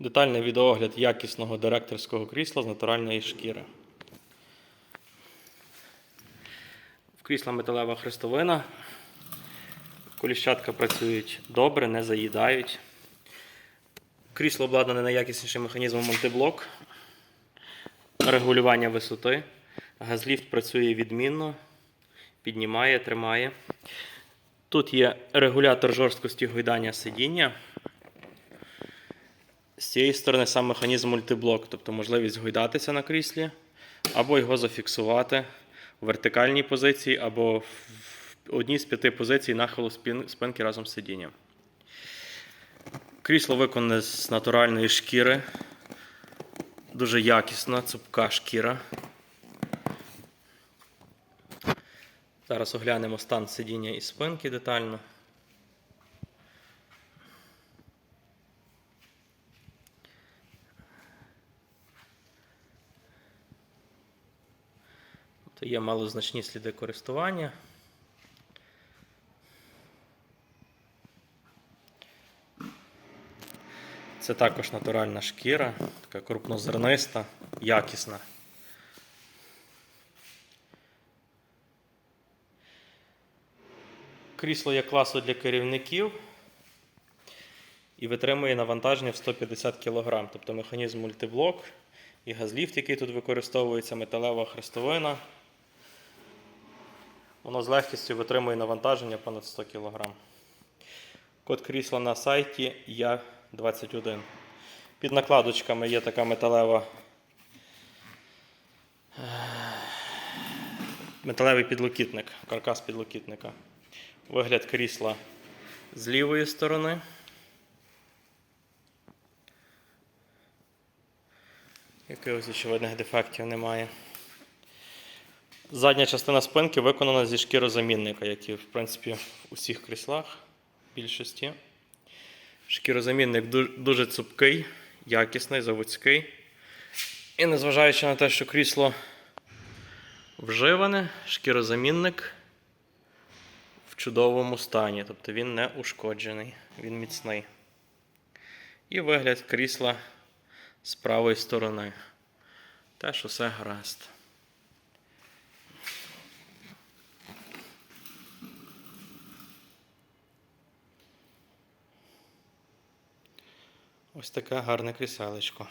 Детальний відеогляд якісного директорського крісла з натуральної шкіри. В крісла металева хрестовина. Коліщатка працюють добре, не заїдають. Крісло обладнане найякіснішим механізмом мультиблок. Регулювання висоти. Газліфт працює відмінно, піднімає, тримає. Тут є регулятор жорсткості гойдання сидіння. З цієї сторони сам механізм мультиблок, тобто можливість гойдатися на кріслі, або його зафіксувати в вертикальній позиції, або в одній з п'яти позицій нахилу спинки разом з сидінням. Крісло виконане з натуральної шкіри. Дуже якісна, цупка шкіра. Зараз оглянемо стан сидіння і спинки детально. Тобто є малозначні сліди користування. Це також натуральна шкіра, така крупнозерниста, якісна. Крісло є класу для керівників і витримує навантаження в 150 кг. Тобто механізм мультиблок і газліфт, який тут використовується, металева хрестовина. Воно з легкістю витримує навантаження понад 100 кг. Код крісла на сайті Я21. Під накладочками є така металева. е, Металевий підлокітник, каркас підлокітника. Вигляд крісла з лівої сторони. Якихось очевидних дефектів немає. Задня частина спинки виконана зі шкірозамінника, як і в принципі в усіх кріслах більшості. Шкірозамінник дуже цупкий, якісний, заводський. І незважаючи на те, що крісло вживане, шкірозамінник в чудовому стані. Тобто він не ушкоджений, він міцний. І вигляд крісла з правої сторони. Теж усе гаразд. Ось таке гарне кріселечко.